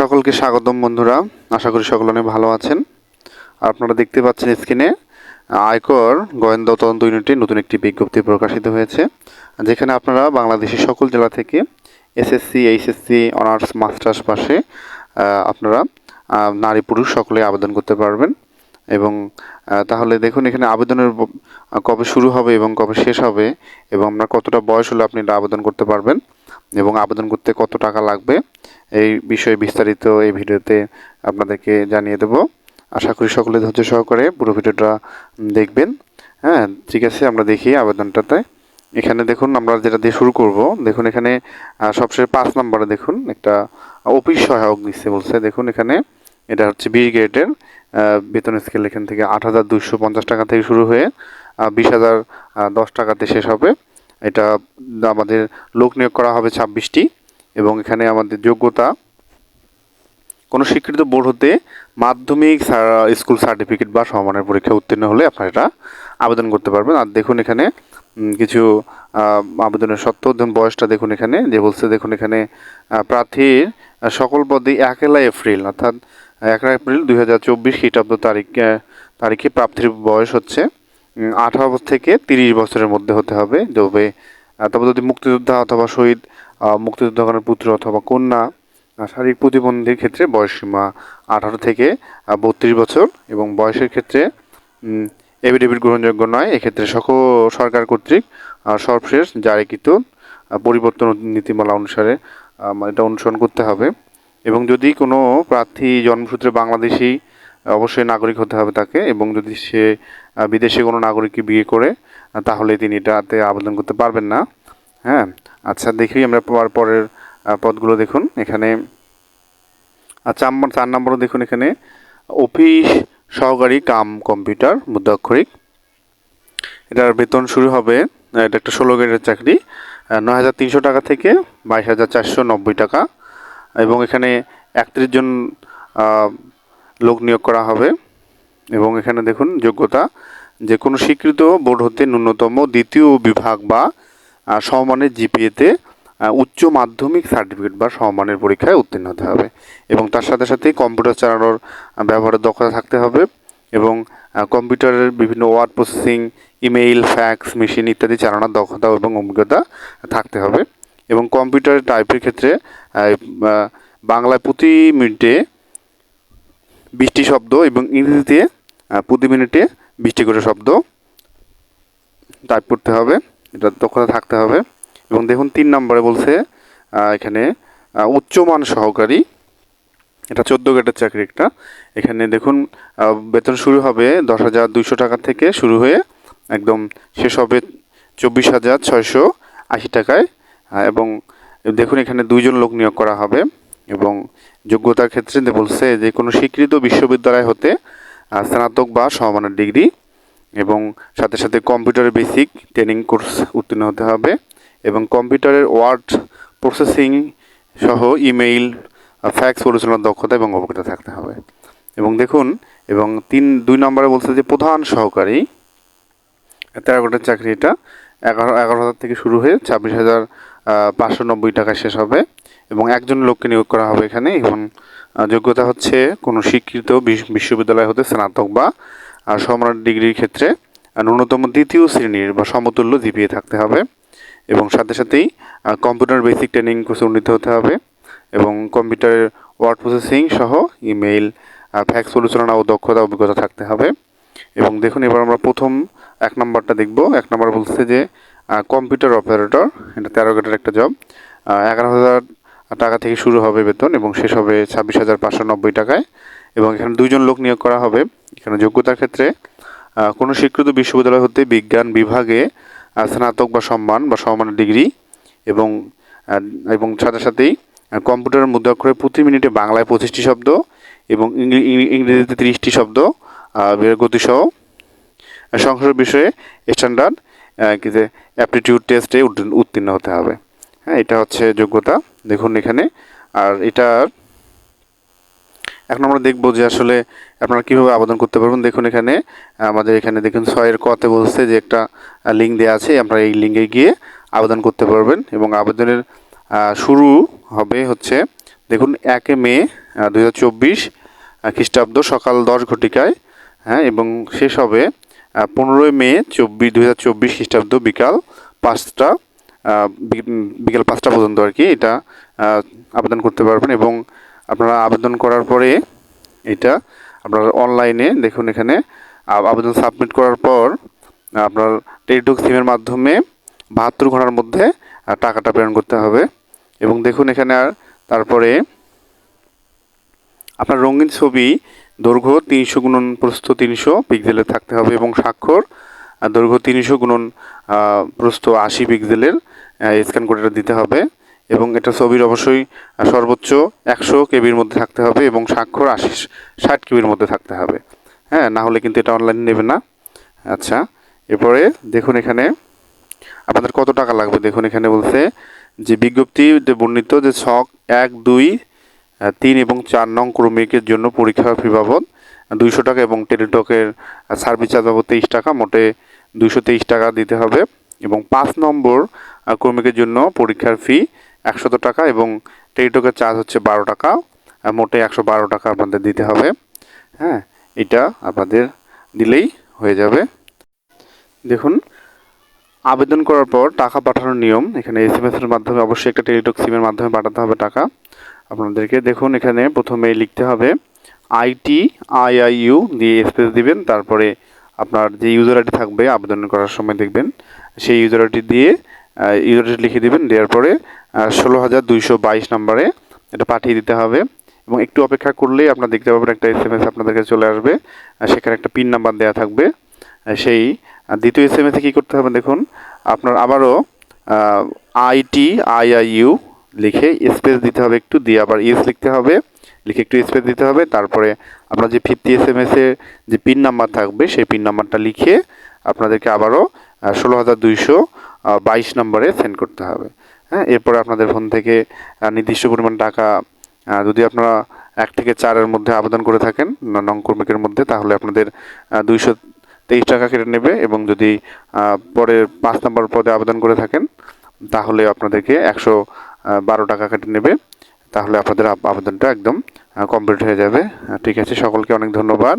সকলকে স্বাগতম বন্ধুরা। আশা করি সকল অনেক ভালো আছেন। আপনারা দেখতে পাচ্ছেন স্ক্রিনে আয়কর গোয়েন্দা তদন্ত ইউনিটে নতুন একটি বিজ্ঞপ্তি প্রকাশিত হয়েছে, যেখানে আপনারা বাংলাদেশের সকল জেলা থেকে এসএসসি, এইচএসসি, অনার্স, মাস্টার্স পাশে আপনারা নারী, পুরুষ সকলে আবেদন করতে পারবেন। এবং তাহলে দেখুন এখানে আবেদনের কবে শুরু হবে এবং কবে শেষ হবে এবং আপনার কতটা বয়স হলে আপনি এটা আবেদন করতে পারবেন এবং আবেদন করতে কত টাকা লাগবে এই বিষয়ে বিস্তারিত এই ভিডিওতে আপনাদেরকে জানিয়ে দেব। আশা করি সকলে ধৈর্য সহকারে পুরো ভিডিওটা দেখবেন। হ্যাঁ ঠিক আছে, আমরা দেখি আবেদনটাতে। এখানে দেখুন, আমরা যেটা দিয়ে শুরু করব, দেখুন এখানে সবশেষে পাঁচ নম্বরে দেখুন, একটা অফিস সহায়ক নিচ্ছে বলছে। দেখুন এখানে, এটা হচ্ছে বি গ্রেডের বেতন স্কেল এখান থেকে আট হাজার দুশো পঞ্চাশ টাকা থেকে শুরু হয়ে বিশ হাজার দশ টাকাতে শেষ হবে। এটা আমাদের লোক নিয়োগ করা হবে ছাব্বিশটি। এবং এখানে আমাদের যোগ্যতা, কোনো স্বীকৃত বোর্ড হতে মাধ্যমিক স্কুল সার্টিফিকেট বা সমানের পরীক্ষা উত্তীর্ণ হলে আপনারা এটা আবেদন করতে পারবেন। আর দেখুন এখানে কিছু আবেদনের সত্ত্ব ধরুন বয়সটা দেখুন এখানে, যে বলছে দেখুন এখানে প্রার্থীর সকল পদে একলা এপ্রিল, অর্থাৎ একলা এপ্রিল দুই হাজার চব্বিশ খ্রিস্টাব্দ তারিখ তারিখে প্রার্থীর বয়স হচ্ছে আঠারো থেকে তিরিশ বছরের মধ্যে হতে হবে। তবে তবে যদি মুক্তিযোদ্ধা অথবা শহীদ মুক্তিযোদ্ধাগণের পুত্র অথবা কন্যা শারীরিক প্রতিবন্ধীর ক্ষেত্রে বয়সসীমা আঠারো থেকে বত্রিশ বছর এবং বয়সের ক্ষেত্রে এভিডেভিট গ্রহণযোগ্য নয়। এক্ষেত্রে সকল সরকার কর্তৃক সর্বশেষ জারিকৃত পরিবর্তন নীতিমালা অনুসারে আহ, এটা অনুসরণ করতে হবে। এবং যদি কোনো প্রার্থী জন্মসূত্রে বাংলাদেশি অবশ্যই নাগরিক হতে হবে তাকে। এবং যদি সে বিদেশে কোনো নাগরিককে বিয়ে করে তাহলে তিনি এটাতে আবেদন করতে পারবেন না। হ্যাঁ? আচ্ছা দেখি আমরা পর- পরের পদগুলো দেখুন। এখানে আচ্ছা আমার চার নম্বরও দেখুন এখানে। অফিস, সহকারী, কাম, কম্পিউটার মুদ্রাক্ষরিক এটার বেতন শুরু হবে এটা একটা ষোলো গ্রেডের চাকরি নয় হাজার তিনশো টাকা থেকে বাইশ হাজার চারশো নব্বই টাকা। এবং এখানে একত্রিশ জন লোক নিয়োগ করা হবে। এবং এখানে দেখুন যোগ্যতা, যে কোনো স্বীকৃত বোর্ড হতে ন্যূনতম দ্বিতীয় বিভাগ বা সমমানের জিপিএতে উচ্চ মাধ্যমিক সার্টিফিকেট বা সমমানের পরীক্ষায় উত্তীর্ণ হতে হবে। এবং তার সাথে সাথে কম্পিউটার চালানোর ব্যবহারের দক্ষতা থাকতে হবে এবং কম্পিউটারের বিভিন্ন word processing email fax machine ইত্যাদি চালানোর দক্ষতা এবং অভিজ্ঞতা থাকতে হবে। এবং কম্পিউটারের টাইপের ক্ষেত্রে বাংলায় প্রতি মিনিটে বৃষ্টি শব্দ এবং ইংরেজিতে প্রতি মিনিটে বৃষ্টি করে শব্দ টাইপ করতে হবে। এটা দক্ষতা থাকতে হবে। এবং দেখুন, তিন নম্বরে বলছে এখানে উচ্চমান সহকারী। এটা চোদ্দ গেটের চাকরি একটা। এখানে দেখুন বেতন শুরু হবে দশ হাজার দুইশো টাকা থেকে শুরু হয়ে একদম শেষ হবে চব্বিশ হাজার ছয়শো আশি টাকায়। এবং দেখুন, এখানে দুইজন লোক নিয়োগ করা হবে। এবং যোগ্যতার ক্ষেত্রে বলছে, যে কোনো স্বীকৃত বিশ্ববিদ্যালয় হতে স্নাতক বা সমমানের ডিগ্রি এবং সাথে সাথে কম্পিউটারের বেসিক ট্রেনিং কোর্স উত্তীর্ণ হতে হবে এবং কম্পিউটারের ওয়ার্ড প্রসেসিং সহ ইমেইল ফ্যাক্স পরিচালনার দক্ষতা এবং অভিজ্ঞতা থাকতে হবে। এবং দেখুন, এবং তিন, দুই নম্বরে বলছে যে প্রধান সহকারী তেরো কোটার চাকরি এটা, এগারো এগারো হাজার থেকে শুরু হয়ে ছাব্বিশ হাজার পাঁচশো নব্বই টাকা শেষ হবে এবং একজন লোককে নিয়োগ করা হবে এখানে। এবং যোগ্যতা হচ্ছে কোনো বিশ- বিশ্ববিদ্যালয় হতে স্নাতক বা আহ, সম্রাট ডিগ্রির ক্ষেত্রে ন্যূনতম দ্বিতীয় শ্রেণির বা সমতুল্য জিপিএ থাকতে হবে এবং সাথে সাথেই কম্পিউটার বেসিক ট্রেনিং কোর্সে উন্নীত হতে হবে এবং কম্পিউটারের ওয়ার্ড প্রসেসিং সহ ইমেইল ফ্যাক্স পরিচালনা ও দক্ষতা অভিজ্ঞতা থাকতে হবে। এবং দেখুন এবার আমরা প্রথম এক নম্বরটা দেখব। এক নম্বর বলছে যে কম্পিউটার অপারেটর এটা তেরো গ্রেডের একটা জব। এগারো হাজার টাকা থেকে শুরু হবে বেতন এবং শেষ হবে ছাব্বিশ হাজার পাঁচশো নব্বই টাকায়। এবং এখানে দুইজন লোক নিয়োগ করা হবে। এখানে যোগ্যতার ক্ষেত্রে কোনো স্বীকৃত বিশ্ববিদ্যালয় হতে বিজ্ঞান বিভাগে স্নাতক বা সম্মান বা সম্মানের ডিগ্রি এবং এবং সাথে সাথেই আহ, কম্পিউটারের মুদ্রাক্ষরে প্রতি মিনিটে বাংলায় পঁচিশটি শব্দ এবং ইংরেজিতে তিরিশটি শব্দ গতিসহ সংসদ বিষয়ে স্ট্যান্ডার্ড যে অ্যাপটিটিউড টেস্টে উত্তীর্ণ হতে হবে। হ্যাঁ এটা হচ্ছে যোগ্যতা। দেখুন এখানে আর এটার এখন আমরা দেখব যে আসলে আপনারা কীভাবে আবেদন করতে পারবেন। দেখুন এখানে, আমাদের এখানে দেখুন ছয়ের কতে বলছে যে একটা লিঙ্ক দেওয়া আছে, আপনারা এই লিঙ্কে গিয়ে আবেদন করতে পারবেন এবং আবেদনের শুরু হবে হচ্ছে, দেখুন একে মে দুই হাজার চব্বিশ খ্রিস্টাব্দ সকাল দশ ঘটিকায় হ্যাঁ এবং শেষ হবে পনেরোই মে চব্বিশ, দুই হাজার চব্বিশ খ্রিস্টাব্দ বিকাল পাঁচটা বিকেল পাঁচটা পর্যন্ত আর কি এটা আবেদন করতে পারবেন এবং আপনারা আবেদন করার পরে এটা আপনার অনলাইনে দেখুন এখানে আবেদন সাবমিট করার পর আপনার টেলিটক সিমের মাধ্যমে বাহাত্তর ঘণ্টার মধ্যে টাকাটা প্রেরণ করতে হবে। এবং দেখুন এখানে আর তারপরে আপনার রঙিন ছবি, দৈর্ঘ্য তিনশো গুণন প্রস্থ তিনশো পিক্সেলের থাকতে হবে এবং স্বাক্ষর দৈর্ঘ্য তিনশো গুণন প্রস্থ আশি পিক্সেলের স্ক্যান করে দিতে হবে। এবং এটা ছবির অবশ্যই সর্বোচ্চ একশো কেবির মধ্যে থাকতে হবে এবং স্বাক্ষর আশি ষাট কেবির মধ্যে থাকতে হবে। হ্যাঁ না হলে কিন্তু এটা অনলাইনে নেবে না। আচ্ছা এরপরে দেখুন এখানে, আপনাদের কত টাকা লাগবে? দেখুন এখানে বলছে যে, বিজ্ঞপ্তি বর্ণিত যে ছক এক, দুই তিন এবং চার নং ক্রমিকের জন্য পরীক্ষা ফি বাবদ দুইশো টাকা এবং টেলিটকের সার্ভিস চার্জ বাবদ তেইশ টাকা, মোটে দুইশো তেইশ টাকা দিতে হবে এবং পাঁচ নম্বর ক্রমিকের জন্য পরীক্ষার ফি একশত টাকা এবং টেলিটকের চার্জ হচ্ছে বারো টাকা মোটে একশো বারো টাকা আপনাদের দিতে হবে। হ্যাঁ এটা আপনাদের দিলেই হয়ে যাবে। দেখুন, আবেদন করার পর টাকা পাঠানোর নিয়ম। এখানে এস এম এর মাধ্যমে অবশ্যই একটা টেলিটক সিমের মাধ্যমে পাঠাতে হবে টাকা। আপনাদেরকে দেখুন, এখানে প্রথমে লিখতে হবে আইটি আইআইইউ দিয়ে স্পেস দিবেন, তারপরে আপনার যে ইউজার আইডি থাকবে আবেদন করার সময় দেখবেন। সেই ইউজার আইডি দিয়ে ইউজার লিখে দিবেন, দেওয়ার পরে ষোলো হাজার দুইশো বাইশ নম্বরে এটা পাঠিয়ে দিতে হবে। এবং একটু অপেক্ষা করলেই আপনার দেখতে পাবেন একটা এস এম এস আপনাদের কাছে চলে আসবে। সেখানে একটা পিন নাম্বার দেওয়া থাকবে। সেই দ্বিতীয় এস এম এসে কী করতে হবে দেখুন, আপনার আবারও আইটি আইআইইউ লিখে স্পেস দিতে হবে একটু, দিয়ে আবার ইএস লিখতে হবে। লিখে একটু স্পেস দিতে হবে, তারপরে আপনার যে ফিফটি এস এম এসের যে পিন নাম্বার থাকবে, সেই পিন নাম্বারটা লিখে আপনাদেরকে আবারও ষোলো হাজার দুইশো বাইশ নম্বরে সেন্ড করতে হবে। হ্যাঁ এরপরে আপনাদের ফোন থেকে নির্দিষ্ট পরিমাণ টাকা যদি আপনারা এক থেকে চারের মধ্যে আবেদন করে থাকেন, ন- কর্মিকের মধ্যে, তাহলে আপনাদের দুইশো তেইশ টাকা কেটে নেবে এবং যদি পরের পাঁচ নম্বর পদে আবেদন করে থাকেন, তাহলে আপনাদেরকে একশো বারো টাকা কেটে নেবে। তাহলে আপনাদের আবেদনটা একদম কমপ্লিট হয়ে যাবে। ঠিক আছে, সকলকে অনেক ধন্যবাদ।